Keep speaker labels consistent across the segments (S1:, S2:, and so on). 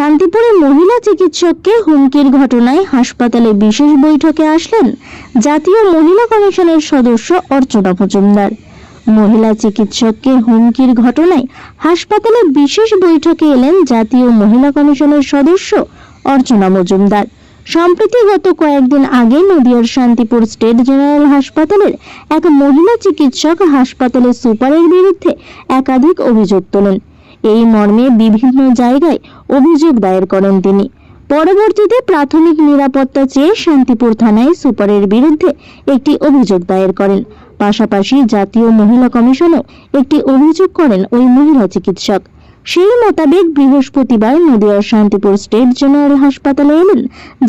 S1: শান্তিপুরে মহিলা চিকিৎসককে হুমকির ঘটনায় হাসপাতালে বিশেষ বৈঠকে আসলেন জাতীয় মহিলা কমিশনের সদস্য অর্চনা মজুমদার। মহিলা চিকিৎসককে হুমকির ঘটনায় হাসপাতালে বিশেষ বৈঠকে এলেন জাতীয় মহিলা কমিশনের সদস্য অর্চনা মজুমদার। সম্প্রতি গত কয়েকদিন আগে নদিয়ার শান্তিপুর স্টেট জেনারেল হাসপাতালের এক মহিলা চিকিৎসক হাসপাতালের সুপারের বিরুদ্ধে একাধিক অভিযোগ তোলেন। এই মর্মে বিভিন্ন জায়গায় অভিযোগ দায়ের করেন তিনি। পরবর্তীতে প্রাথমিক নিরাপত্তা চেয়ে শান্তিপুর থানায় সুপারের বিরুদ্ধে একটি অভিযোগ দায়ের করেন। পাশাপাশি জাতীয় মহিলা কমিশনেও একটি অভিযোগ করেন ওই মহিলা চিকিৎসক। সেই মোতাবেক বৃহস্পতিবার নদিয়ার শান্তিপুর স্টেট জেনারেল হাসপাতালে এলেন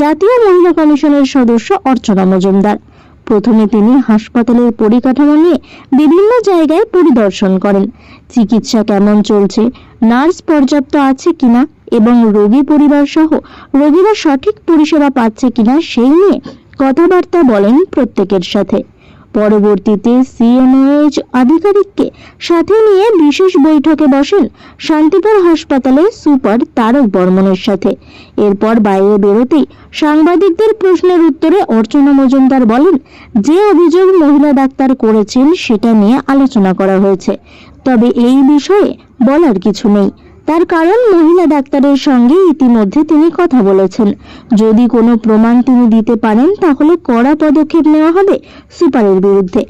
S1: জাতীয় মহিলা কমিশনের সদস্য অর্চনা মজুমদার। প্রথমে তিনি হাসপাতালের পরিকাঠামো নিয়ে বিভিন্ন জায়গায় পরিদর্শন করেন। চিকিৎসা কেমন চলছে? নার্স পর্যাপ্ত আছে কিনা? এবং রোগী পরিবার সহ রোগীরা সঠিক পরিষেবা পাচ্ছে কিনা সেই নিয়ে কথাবার্তা বলেন প্রত্যেকের সাথে। পরবর্তীতে সিএমওএইচ আধিকারিককে সাথে নিয়ে বিশেষ বৈঠকে বসেন শান্তিপুর হাসপাতালে সুপার তারক বর্মনের সাথে। এরপর বাইরে বেরোতেই সাংবাদিকদের প্রশ্নের উত্তরে অর্চনা মজুমদার বলেন, যে অভিযোগ মহিলা ডাক্তার করেছেন সেটা নিয়ে আলোচনা করা হয়েছে। তবে এই বিষয়ে বলার কিছু নেই। তার কারণ মহিলা ডাক্তারের সঙ্গে ইতিমধ্যে তিনি কথা বলেছেন। যদি কোনো প্রমাণ তিনি দিতে পারেন, তাহলে কড়া পদক্ষেপ নেওয়া হবে সুপারের বিরুদ্ধে।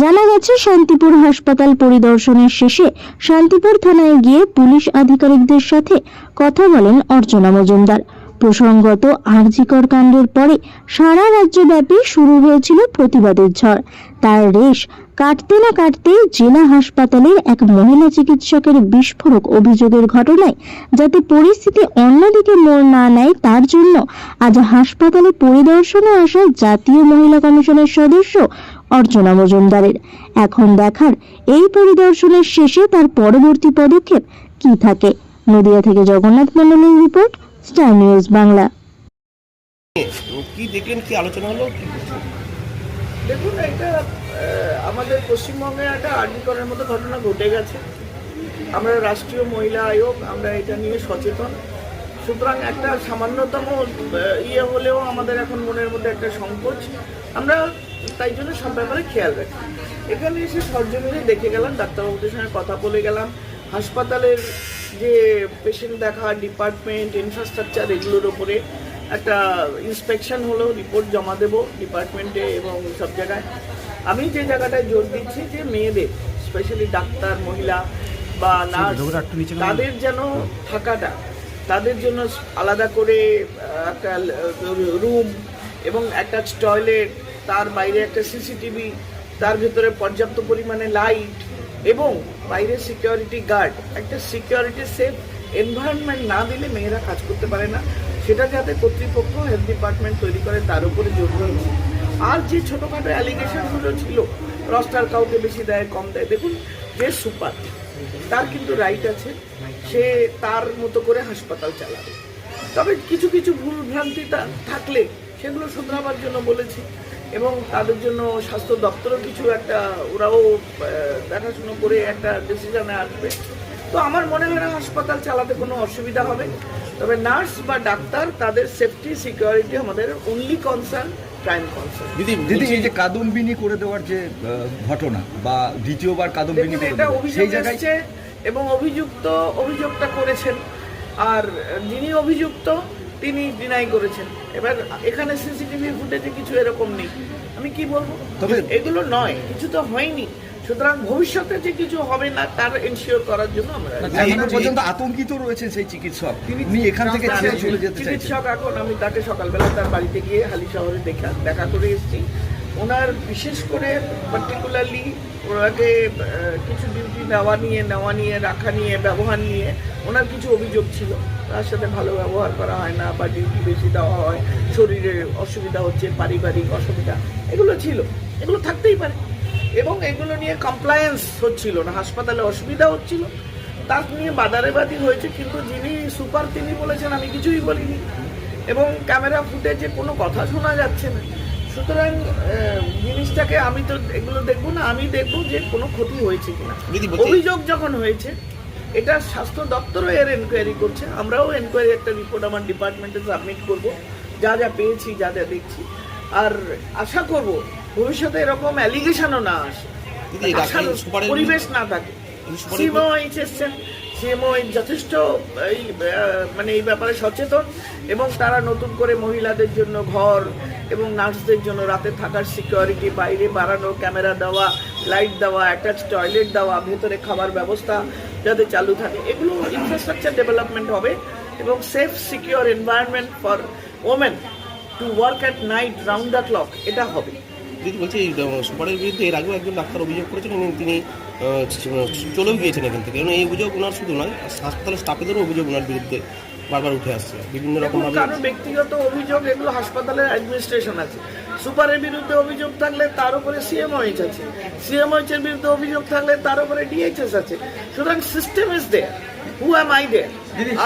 S1: জানা গেছে, শান্তিপুর হাসপাতাল পরিদর্শনের শেষে শান্তিপুর থানায় গিয়ে পুলিশ আধিকারিকদের সাথে কথা বলেন অর্চনা মজুমদার। প্রসঙ্গত, আরজিকর কাণ্ডের পরে সারা রাজ্যব্যাপী শুরু হয়েছিল প্রতিবাদের ঝড়। তার রেশ কাটতে না কাটতেই জেলা হাসপাতালে এক মহিলা চিকিৎসকের বিস্ফোরক অভিযোগের ঘটনায় যাতে পরিস্থিতি অন্যদিকে মোড় না নেয়, তার জন্য আজ হাসপাতালে পরিদর্শনে আসা জাতীয় মহিলা কমিশনের সদস্য অর্চনা মজুমদারের। এখন দেখার এই পরিদর্শনের শেষে তার পরবর্তী পদক্ষেপ কি থাকে? নদিয়া থেকে জগন্নাথ মন্ডলের রিপোর্ট, স্টার নিউজ বাংলা।
S2: কি দেখলেন কি আলোচনা হলো?
S3: দেখুন, এটা আমাদের পশ্চিমবঙ্গে একটা আর্মিকরের মতো ঘটনা ঘটে গেছে। আমরা রাষ্ট্রীয় মহিলা আয়োগ, আমরা এটা নিয়ে সচেতন। সুতরাং একটা সামান্যতম ইয়ে হলেও আমাদের এখন মনের মধ্যে একটা সংকোচ। আমরা তাই জন্য সব ব্যাপারে খেয়াল রাখি। এখানে এসে সরজমিনে দেখে গেলাম, ডাক্তারবাবুদের সঙ্গে কথা বলে গেলাম। হাসপাতালের যে পেশেন্ট দেখা ডিপার্টমেন্ট ইনফ্রাস্ট্রাকচার এগুলোর উপরে একটা ইন্সপেকশন হলো রিপোর্ট জমা দেব ডিপার্টমেন্টে এবং সব জায়গায়। আমি যে জায়গাটায় জোর দিচ্ছি যে মেয়েদের স্পেশালি ডাক্তার মহিলা বা নার্স তাদের যেন থাকাটা তাদের জন্য আলাদা করে একটা রুম এবং একটা টয়লেট তার বাইরে একটা সিসিটিভি তার ভেতরে পর্যাপ্ত পরিমাণে লাইট এবং বাইরে সিকিউরিটি গার্ড একটা সিকিউরিটি সেফ এনভায়রনমেন্ট না দিলে মেয়েরা কাজ করতে পারে না। সেটা যাতে কর্তৃপক্ষ হেলথ ডিপার্টমেন্ট তৈরি করে, তার উপরে জোর দিয়েছে আর যে ছোটোখাটো অ্যালিগেশনগুলো ছিল রস্টার কাউকে বেশি দেয়, কম দেয়, দেখুন, যে সুপার, তার কিন্তু রাইট আছে। সে তার মতো করে হাসপাতাল চালাবে। তবে কিছু কিছু ভুল ভ্রান্তি থাকলে সেগুলো শুধরাবার জন্য বলেছি। এবং তাদের জন্য স্বাস্থ্য দপ্তরও কিছু একটা, ওরাও দেখাশুনো করে একটা ডিসিশনে আসবে। তো আমার মনে হয় না হাসপাতাল চালাতে কোনো অসুবিধা হবে। তবে নার্স বা ডাক্তার তাদের সেফটি সিকিউরিটি আমাদের অনলি কনসার্ন প্রাইম কনসার্ন
S2: দিদি
S4: দিদি এই যে কাদম্বিনী করে দেওয়ার যে ঘটনা বা দ্বিতীয়বার কাদম্বিনী
S3: এটা অভিযোগ এবং অভিযুক্ত অভিযোগটা করেছেন। আর যিনি অভিযুক্ত তিনি ডিনাই করেছেন। এবার এখানে সিসিটিভি ফুটেজে কিছু এরকম নেই। আমি কি বলব?
S4: তবে-
S3: এগুলো নয় কিছু তো হয়নি। সুতরাং ভবিষ্যতে যে কিছু হবে না তার এনশিওর করার জন্য আমরা
S4: এখনও পর্যন্ত আতঙ্কিত রয়েছেন সেই চিকিৎসক। তিনি এখান থেকে ছেড়ে চলে যেতে
S3: চিকিৎসক এখন আমি তাকে সকালবেলা তার বাড়িতে গিয়ে হালি শহরে দেখা দেখা করে এসেছি। ওনার বিশেষ করে পার্টিকুলারলি ওনাকে কিছু ডিউটি নেওয়া নিয়ে নেওয়া নিয়ে রাখা নিয়ে ব্যবহার নিয়ে ওনার কিছু অভিযোগ ছিল। তার সাথে ভালো ব্যবহার করা হয় না বা ডিউটি বেশি দেওয়া হয় শরীরে অসুবিধা হচ্ছে পারিবারিক অসুবিধা এগুলো ছিল। এগুলো থাকতেই পারে। এবং এগুলো নিয়ে কমপ্লায়েন্স হচ্ছিল না হাসপাতালে অসুবিধা হচ্ছিল। তার নিয়ে বাদারেবাদি হয়েছে কিন্তু যিনি সুপার তিনি বলেছেন আমি কিছুই বলিনি। এবং ক্যামেরা ফুটেজে কোনো কথা শোনা যাচ্ছে না। সুতরাং জিনিসটাকে আমি তো এগুলো দেখব না আমি দেখব যে কোনো ক্ষতি হয়েছে কিনা। অভিযোগ যখন হয়েছে এটা স্বাস্থ্য দপ্তরও এর এনকোয়ারি করছে আমরাও এনকোয়ারি একটা রিপোর্ট আমার ডিপার্টমেন্টে সাবমিট করব যা যা পেয়েছি যা যা দেখছি। আর আশা করব ভবিষ্যতে এরকম অ্যালিগেশনও না আসে। পরিবেশ না থাকে। সিএমওএইচ এসছেন সিএমওএইচ যথেষ্ট এই মানে এই ব্যাপারে সচেতন এবং তারা নতুন করে মহিলাদের জন্য ঘর এবং নার্সদের জন্য রাতে থাকার সিকিউরিটি বাইরে বাড়ানো ক্যামেরা দেওয়া লাইট দেওয়া অ্যাটাচ টয়লেট দেওয়া ভেতরে খাবার ব্যবস্থা যাতে চালু থাকে। এগুলো ইনফ্রাস্ট্রাকচার ডেভেলপমেন্ট হবে এবং safe secure environment for women to work at night round the clock এটা হবে।
S2: দিদি বলছি এই সুপারের বিরুদ্ধে এর আগেও একজন ডাক্তার অভিযোগ করেছেন এবং তিনি চলেও গিয়েছেন এখান থেকে। কারণ এই অভিযোগ ওনার শুধু নয় হাসপাতালের স্টাফেদেরও অভিযোগ ওনার বিরুদ্ধে বারবার উঠে আসছে। বিভিন্ন রকম
S3: কারও ব্যক্তিগত অভিযোগ এগুলো হাসপাতালের অ্যাডমিনিস্ট্রেশন আছে। সুপারের বিরুদ্ধে অভিযোগ থাকলে তার উপরে সিএমওএইচ আছে। সিএমওএইচ এর বিরুদ্ধে অভিযোগ থাকলে তার উপরে ডিএইচএস আছে। সুতরাং system is there who am I there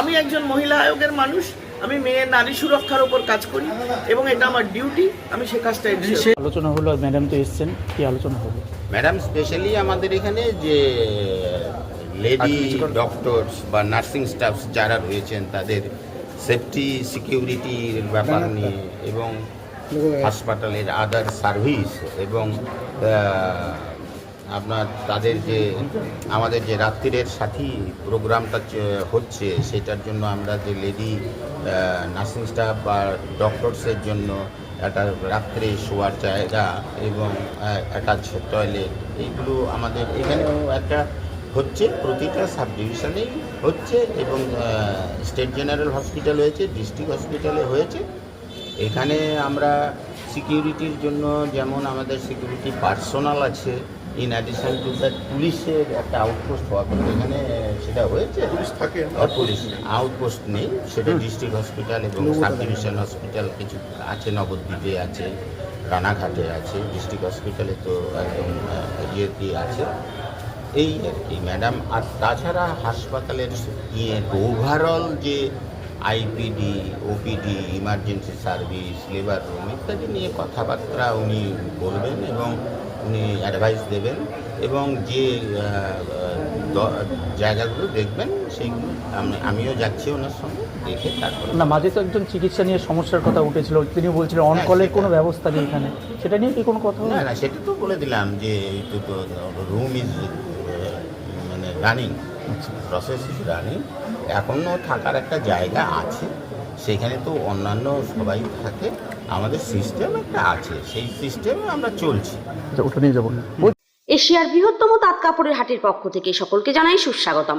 S3: আমি একজন মহিলা আয়োগের মানুষ আমি মেয়ে নারী সুরক্ষার উপর কাজ করি এবং এটা আমার ডিউটি আমি সে কাজটা
S5: আলোচনা হলো ম্যাডাম তো এসছেন কি আলোচনা হলো
S6: ম্যাডাম স্পেশালি আমাদের এখানে যে লেডি ডক্টরস বা নার্সিং স্টাফ যারা রয়েছেন তাদের সেফটি সিকিউরিটির ব্যাপার নিয়ে এবং হাসপাতালের আদার সার্ভিস এবং আপনার তাদের যে, আমাদের যে রাত্রিরের সাথী প্রোগ্রামটা হচ্ছে, সেটার জন্য আমরা যে লেডি নার্সিং স্টাফ বা ডক্টরসের জন্য একটা রাত্রে শোয়ার জায়গা এবং অ্যাটাচ টয়লেট এইগুলো আমাদের এখানেও একটা হচ্ছে, প্রতিটা সাব ডিভিশনেই হচ্ছে এবং স্টেট জেনারেল হসপিটাল হয়েছে ডিস্ট্রিক্ট হসপিটালে হয়েছে। এখানে আমরা সিকিউরিটির জন্য যেমন আমাদের সিকিউরিটি পার্সোনাল আছে ইন অ্যাডিশন টু দ্যাট পুলিশের একটা আউটপোস্ট হওয়া কথা। এখানে সেটা হয়েছে? পুলিশ থাকে। পুলিশ আউটপোস্ট নেই। সেটা ডিস্ট্রিক্ট হসপিটাল এবং সাব ডিভিশন হসপিটাল কিছু আছে নবদ্বীপে আছে রানাঘাটে আছে। ডিস্ট্রিক্ট হসপিটালে তো একদম ইয়েতে আছে। এই আর কি ম্যাডাম আর তাছাড়া হাসপাতালের ইয়ে ওভারঅল যে IPD OPD emergency service labour room ইত্যাদি নিয়ে কথাবার্তা উনি বলবেন এবং উনি অ্যাডভাইস দেবেন এবং যে জায়গাগুলো দেখবেন সেইগুলো আমি আমিও যাচ্ছি ওনার সঙ্গে দেখে তারপরে
S5: না মাঝে তো একজন চিকিৎসা নিয়ে সমস্যার কথা উঠেছিল তিনি বলছিলেন অন
S6: হ্যাঁ,
S5: কলের কোনো ব্যবস্থা নেই এখানে। সেটা নিয়ে কি কোনো কথা
S6: না না সেটা তো বলে দিলাম যে তো রুম ইজ মানে রানিং প্রসেস ইজ রানিং এখনও থাকার একটা জায়গা আছে সেখানে তো অন্যান্য সবাই থাকে। আমাদের সিস্টেম একটা আছে সেই সিস্টেমে আমরা চলছি।
S5: আচ্ছা, ওটা নিয়ে যাব
S7: এশিয়ার বৃহত্তম তাঁত কাপড়ের হাটের পক্ষ থেকে সকলকে জানাই সুস্বাগতম।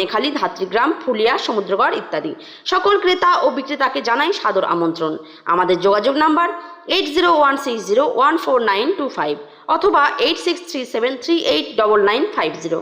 S7: ধনেখালি ধাত্রীগ্রাম, ফুলিয়া, সমুদ্রগড় ইত্যাদি। সকল ক্রেতা ও বিক্রেতাকে জানাই সাদর আমন্ত্রণ। আমাদের যোগাযোগ number eight zero one six zero one four nine two five অথবা eight six three seven three eight double nine five zero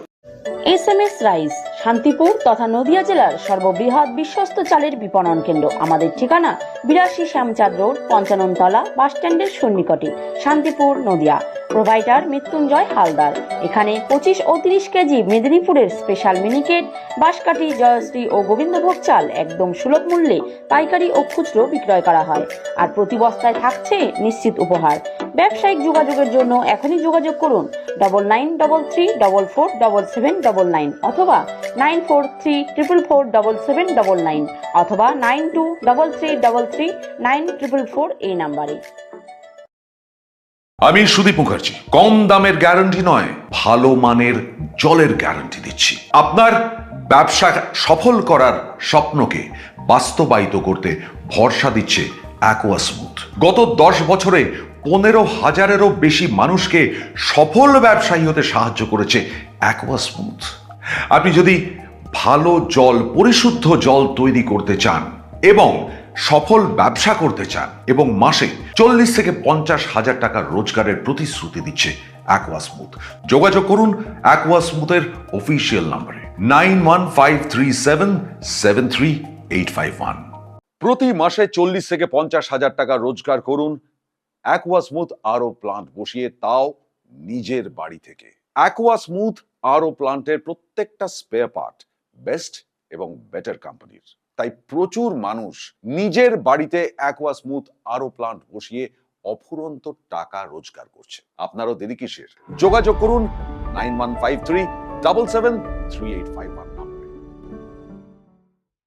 S7: S M S rice Shantipur তথা নদিয়া জেলার সর্ববৃহৎ বিশ্বস্ত চালের বিপণন কেন্দ্র। আমাদের ঠিকানা বিরাশি শ্যামচাঁদ রোড, পঞ্চাননতলা বাস স্ট্যান্ডের সন্নিকটে, শান্তিপুর, নদিয়া। প্রোভাইডার মৃত্যুঞ্জয় হালদার। এখানে পঁচিশ ও তিরিশ কেজি মেদিনীপুরের স্পেশাল মিনিকেট, বাঁশকাঠি, জয়শ্রী ও গোবিন্দভোগ চাল একদম সুলভ মূল্যে পাইকারি ও খুচরো বিক্রয় করা হয়। আর প্রতি বস্তায় থাকছে নিশ্চিত উপহার। ব্যবসায়িক যোগাযোগের জন্য এখনই যোগাযোগ করুন double nine double three double four double seven double nine অথবা nine four three triple four double seven double nine অথবা nine two double three double three nine triple four এই নাম্বারে।
S8: আমি সুদীপ মুখার্জি। কম দামের গ্যারান্টি নয়, ভালো মানের জলের গ্যারান্টি দিচ্ছি। আপনার ব্যবসা সফল করার স্বপ্নকে বাস্তবায়িত করতে ভরসা দিচ্ছে অ্যাকোয়া স্মুথ গত দশ বছরে পনেরো হাজারেরও বেশি মানুষকে সফল ব্যবসায়ী হতে সাহায্য করেছে অ্যাকোয়া স্মুথ আপনি যদি ভালো জল, পরিশুদ্ধ জল তৈরি করতে চান এবং সফল ব্যবসা করতে চান এবং মাসে চল্লিশ থেকে পঞ্চাশ হাজার টাকার রোজগারের প্রতিশ্রুতি দিচ্ছে অ্যাকোয়া স্মুথ যোগাযোগ করুন অ্যাকোয়া স্মুথের অফিসিয়াল নাম্বারে nine one five three seven seven three eight five one. প্রতি মাসে চল্লিশ থেকে পঞ্চাশ হাজার টাকা রোজগার করুন অ্যাকোয়া স্মুথ আরও প্লান্ট বসিয়ে তাও নিজের বাড়ি থেকে। অ্যাকোয়া স্মুথ আরও প্লান্টের প্রত্যেকটা স্পেয়ার পার্ট বেস্ট এবং বেটার কোম্পানির তাই প্রচুর মানুষ নিজের বাড়িতে অ্যাকোয়া স্মুথ আরও প্লান্ট বসিয়ে অফুরন্ত টাকা রোজগার করছে। আপনারও দেরি কিসের? যোগাযোগ করুন nine one five three double seven three eight five one